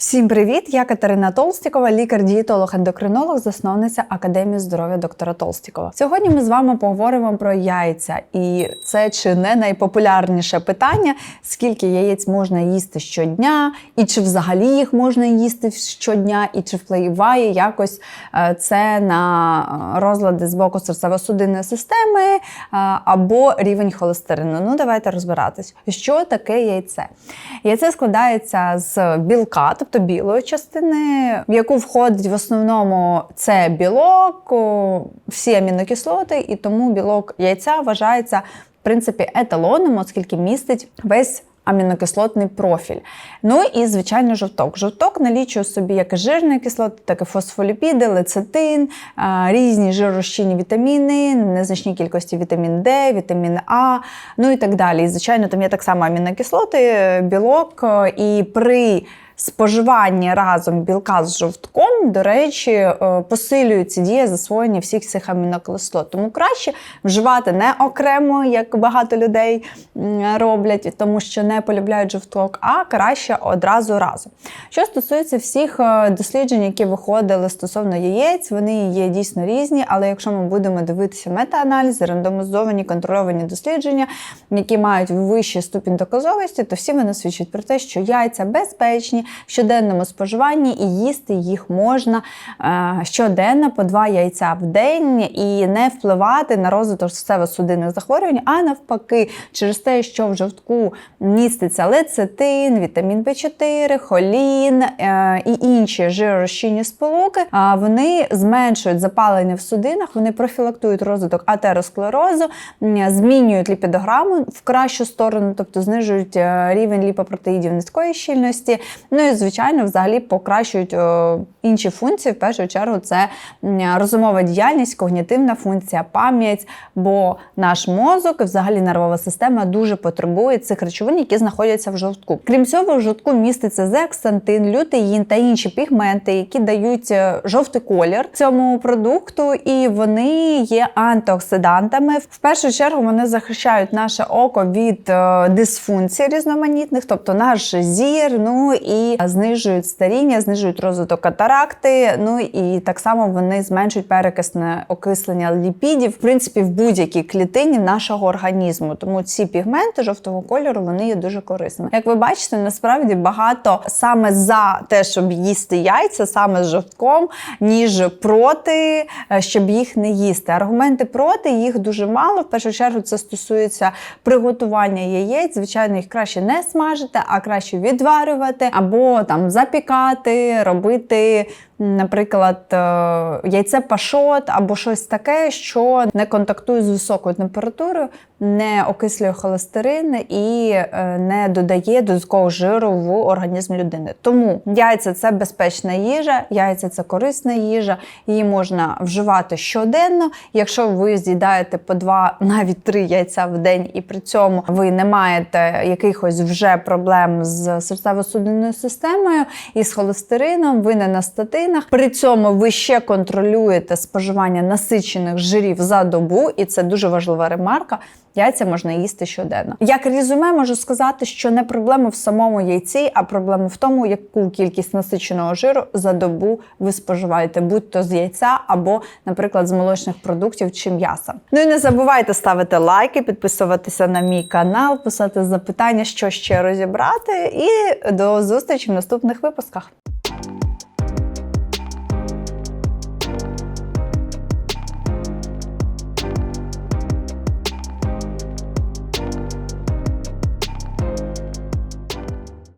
Всім привіт! Я Катерина Толстікова, лікар-дієтолог-ендокринолог, засновниця Академії здоров'я доктора Толстікова. Сьогодні ми з вами поговоримо про яйця, і це чи не найпопулярніше питання: скільки яєць можна їсти щодня, і чи взагалі їх можна їсти щодня, і чи впливає якось е, це на розлади з боку серцево-судинної системи е, або рівень холестерину. Ну, давайте розбиратись, що таке яйце. Яйце складається з білка, тобто білої частини, в яку входить в основному це білок, всі амінокислоти, і тому білок яйця вважається в принципі еталоном, оскільки містить весь. Амінокислотний профіль. Ну і, звичайно, жовток. Жовток налічує собі як і жирні кислоти, так і фосфоліпіди, лецитин, різні жиророзчинні вітаміни, незначні кількості вітамін Д, вітамін А, ну і так далі. І, звичайно, там є так само амінокислоти, білок, і при споживанні разом білка з жовтком, до речі, е, посилюється дія засвоєння всіх цих амінокислот. Тому краще вживати не окремо, як багато людей роблять, тому що не полюбляють жовток, а краще одразу разом. Що стосується всіх е, досліджень, які виходили стосовно яєць, вони є дійсно різні, але якщо ми будемо дивитися метааналізи, рандомізовані контрольовані дослідження, які мають вищий ступінь доказовості, то всі вони свідчать про те, що яйця безпечні щоденному споживанні і їсти їх можна е, щоденно по два яйця в день і не впливати на розвиток серцево-судинних захворювань, а навпаки, через те, що в жовтку міститься лецитин, вітамін В4, холін е, і інші жиророзчинні сполуки, вони зменшують запалення в судинах, вони профілактують розвиток атеросклерозу, змінюють ліпідограму в кращу сторону, тобто знижують е, рівень ліпопротеїдів низької щільності. І звичайно, взагалі покращують е, інші функції. В першу чергу це розумова діяльність, когнітивна функція, пам'ять. Бо наш мозок, і взагалі нервова система дуже потребує цих речовин, які знаходяться в жовтку. Крім цього, в жовтку міститься зекстантин, лютеїн та інші пігменти, які дають е, жовтий колір цьому продукту, і вони є антиоксидантами. В першу чергу вони захищають наше око від е, дисфункцій різноманітних, тобто наш зір, ну і знижують старіння, знижують розвиток катаракти. Ну і так само вони зменшують перекисне окислення ліпідів, в принципі, в будь-якій клітині нашого організму. Тому ці пігменти жовтого кольору вони є дуже корисними. Як ви бачите, насправді багато саме за те, щоб їсти яйця, саме з жовтком, ніж проти, е, щоб їх не їсти. Аргументи проти їх дуже мало. В першу чергу це стосується приготування яєць. Звичайно, їх краще не смажити, а краще відварювати там запікати, робити. Наприклад, е, яйце пашот або щось таке, що не контактує з високою температурою, не окислює холестерин і е, не додає додаткового жиру в організм людини. Тому яйця це безпечна їжа, яйця це корисна їжа, її можна вживати щоденно. Якщо ви з'їдаєте по два, навіть три яйця в день, і при цьому ви не маєте якихось вже проблем з серцево-судинною системою і з холестерином, ви не на статинах. При цьому ви ще контролюєте споживання насичених жирів за добу, і це дуже важлива ремарка. Яйця можна їсти щоденно. Як резюме можу сказати, що не проблема в самому яйці, а проблема в тому, яку кількість насиченого жиру за добу ви споживаєте, будь-то з яйця або, наприклад, з молочних продуктів чи м'яса. Ну і не забувайте ставити лайки, підписуватися на мій канал, писати запитання, що ще розібрати. І до зустрічі в наступних випусках.